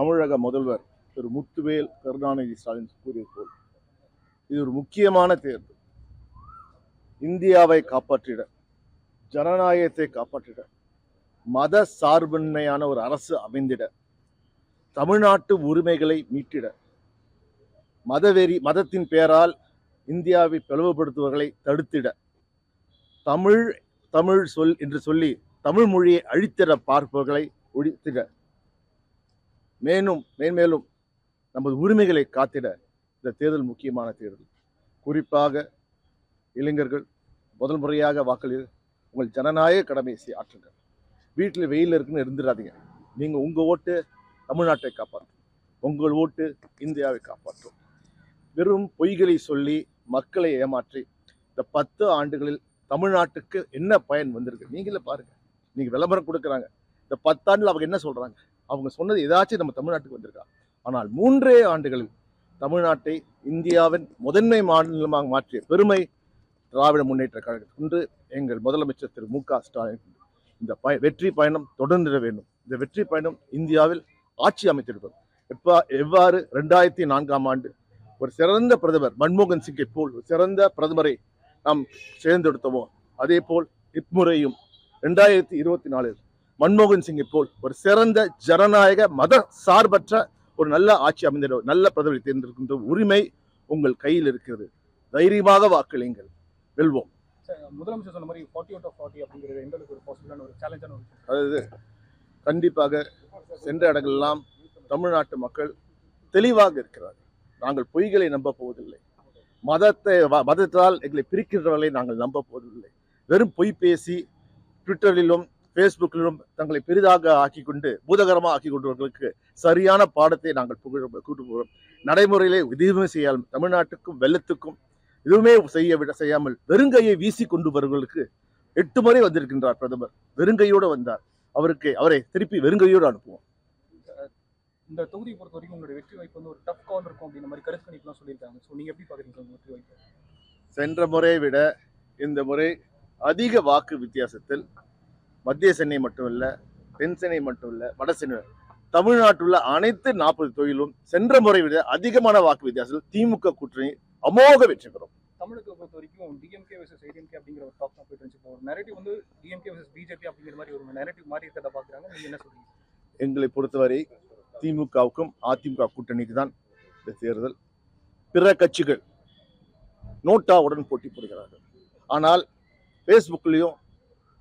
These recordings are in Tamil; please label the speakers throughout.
Speaker 1: தமிழக முதல்வர் திரு முத்துவேல் கருணாநிதி ஸ்டாலின் கூறியது போல் இது ஒரு முக்கியமான தேர்தல். இந்தியாவை காப்பாற்றிட ஜனநாயகத்தை காப்பாற்றிட மத சார்பின்மையான ஒரு அரசு அமைந்திட தமிழ்நாட்டு உரிமைகளை மீட்டிட மதவெறி மதத்தின் பெயரால் இந்தியாவை பிளவுபடுத்துவர்களை தடுத்திட தமிழ் தமிழ் சொல் என்று சொல்லி தமிழ் மொழியை அழித்திட பார்ப்பவர்களை ஒழித்திட மேலும் மேன்மேலும் நமது உரிமைகளை காத்திட இந்த தேர்தல் முக்கியமான தேர்தல். குறிப்பாக இளைஞர்கள் முதல் முறையாக வாக்களி உங்கள் ஜனநாயக கடமையை செய்- ஆற்றுங்கள். வீட்டில் வெயில் இருக்குன்னு இருந்துடாதீங்க. நீங்கள் உங்கள் ஓட்டு தமிழ்நாட்டை காப்பாற்றும். உங்கள் ஓட்டு இந்தியாவை காப்பாற்றும். வெறும் பொய்களை சொல்லி மக்களை ஏமாற்றி இந்த பத்து ஆண்டுகளில் தமிழ்நாட்டுக்கு என்ன பயன் வந்திருக்கு? நீங்களே பாருங்கள் நீங்கள் விளம்பரம் கொடுக்குறாங்க. இந்த பத்தாண்டில் அவங்க என்ன சொல்கிறாங்க அவங்க சொன்னது ஏதாச்சும் நம்ம தமிழ்நாட்டுக்கு வந்திருக்கா? ஆனால் மூன்றே ஆண்டுகளில் தமிழ்நாட்டை இந்தியாவின் முதன்மை மாநிலமாக மாற்றிய பெருமை திராவிட முன்னேற்ற கழகம் என்று எங்கள் முதலமைச்சர் திரு மு க ஸ்டாலின் இந்த பய வெற்றி பயணம் தொடர்ந்திட வேண்டும். இந்த வெற்றி பயணம் இந்தியாவில் ஆட்சி அமைத்திருக்கும் எப்பா எவ்வாறு ரெண்டாயிரத்தி நான்காம் ஆண்டு ஒரு சிறந்த பிரதமர் மன்மோகன் சிங்கை போல் ஒரு சிறந்த பிரதமரை நாம் தேர்ந்தெடுத்தோமோ அதே போல் இம்முறையும் ரெண்டாயிரத்தி இருபத்தி நாலில் மன்மோகன் சிங்கை போல் ஒரு சிறந்த ஜனநாயக மத சார்பற்ற ஒரு நல்ல ஆட்சி அமைந்திட நல்ல பிரதமரை தேர்ந்தெடுக்கின்ற உரிமை உங்கள் கையில் இருக்கிறது. தைரியமாக வாக்களியுங்கள். வெல்வோம்.
Speaker 2: சார், முதலமைச்சர் சொன்ன மாதிரி ஃபார்ட்டி அவுட் ஆஃப் ஃபார்ட்டி அப்படிங்கிறது எந்த அளவுக்கு ஒரு பாசிபிளான ஒரு சேலஞ்சான ஒரு
Speaker 1: அதாவது கண்டிப்பாக சென்ற இடங்களெல்லாம் தமிழ்நாட்டு மக்கள் தெளிவாக இருக்கிறார்கள். நாங்கள் பொய்களை நம்ப போவதில்லை. மதத்தை மதத்தால் எங்களை பிரிக்கிறவர்களை நாங்கள் நம்ப போவதில்லை. வெறும் பொய் பேசி ட்விட்டரிலும் ஃபேஸ்புக்கிலும் தங்களை பெரிதாக ஆக்கி கொண்டு பூதகரமாக ஆக்கி கொண்டவர்களுக்கு சரியான பாடத்தை நாங்கள் புகழ கூட்டு போகிறோம் நடைமுறையிலே எதுவுமே செய்யாமல் தமிழ்நாட்டுக்கும் வெள்ளத்துக்கும் எதுவுமே செய்ய விட செய்யாமல் வெறுங்கையை வீசி கொண்டு வருவர்களுக்கு எட்டு முறை வந்திருக்கின்றார் பிரதமர். வெறுங்கையோடு வந்தார். அவருக்கு அவரை திருப்பி வெறுங்கையோடு அனுப்புவோம்.
Speaker 2: இந்த தொகுதியை பொறுத்த வரைக்கும் உங்களுடைய வெற்றி வாய்ப்பு வந்து ஒரு டஃப் கால் இருக்கும் அப்படின்ற மாதிரி கருத்து கணிப்புலாம் சொல்லியிருக்காங்க. ஸோ நீங்க எப்படி உங்க வெற்றி வாய்ப்பு?
Speaker 1: சென்ற முறையை விட இந்த முறை அதிக வாக்கு வித்தியாசத்தில் மத்திய சென்னை மட்டுமல்ல தென் சென்னை மட்டுமல்ல வட சென்னை தமிழ்நாட்டுள்ள அனைத்து நாற்பது தொழிலும் சென்ற முறை விட அதிகமான வாக்கு வித்தியாசத்தில் திமுக கூட்டணி அமோக வெற்றி பெறும்.
Speaker 2: தமிழகத்தை பொறுத்த வரைக்கும் டிஎம்கே வர்சஸ் ஏடிஎம்கே அப்படிங்கிற ஒரு தான் போயிட்டு இருந்துச்சு. இப்போ ஒரு நெரட்டிவ் வந்து டிஎம்கே வர்சஸ் பிஜேபி அப்படிங்கிற மாதிரி ஒரு நெரட்டிவ் மாறி இருக்கிறத பாக்குறாங்க நீங்க என்ன சொல்றீங்க?
Speaker 1: எங்களை பொறுத்தவரை திமுகவுக்கும் அதிமுக கூட்டணிக்கு தான் இந்த தேர்தல். பிற கட்சிகள் நோட்டாவுடன் போட்டி போடுகிறார்கள். ஆனால் ஃபேஸ்புக்லேயும்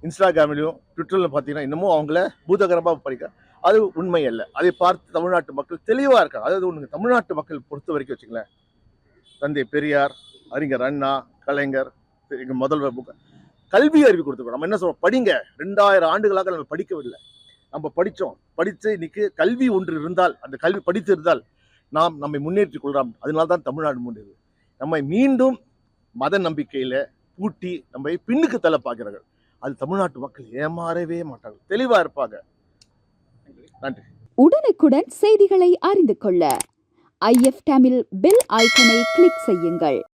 Speaker 1: இன்ஸ்டாகிராம்லையும் ட்விட்டரில் பார்த்தீங்கன்னா இன்னமும் அவங்கள பூதகரமாக படிக்க. அது உண்மை அல்ல. அதை பார்த்து தமிழ்நாட்டு மக்கள் தெளிவாக இருக்காங்க. அதாவது ஒன்று தமிழ்நாட்டு மக்கள் பொறுத்த வரைக்கும் வச்சுங்களேன் தந்தை பெரியார் அறிஞர் அண்ணா கலைஞர் எங்கள் முதல்வர் மு கல்வி அறிவு கொடுத்துருக்கோம். நம்ம என்ன சொல்றோம்? படிங்க. ரெண்டாயிரம் ஆண்டுகளாக நம்ம படிக்கவில்லை நம்ம படித்தோம் படித்து இன்னைக்கு கல்வி ஒன்று இருந்தால் அந்த கல்வி படித்து இருந்தால் நாம் நம்மை முன்னேற்றிக் கொள்கிறோம் அதனால தான் தமிழ்நாடு முன்னேறுது நம்மை மீண்டும் மத நம்பிக்கையில் பூட்டி நம்மை பின்னுக்கு தள்ள பார்க்கிறார்கள் அது தமிழ்நாட்டு மக்கள் ஏமாறவே மாட்டார்கள் தெளிவாக இருப்பாங்க. நன்றி.
Speaker 3: உடனுக்குடன் செய்திகளை அறிந்து கொள்ள. ஐஎஃப் தமிழ் பெல் ஐக்கனை கிளிக் செய்யுங்கள்.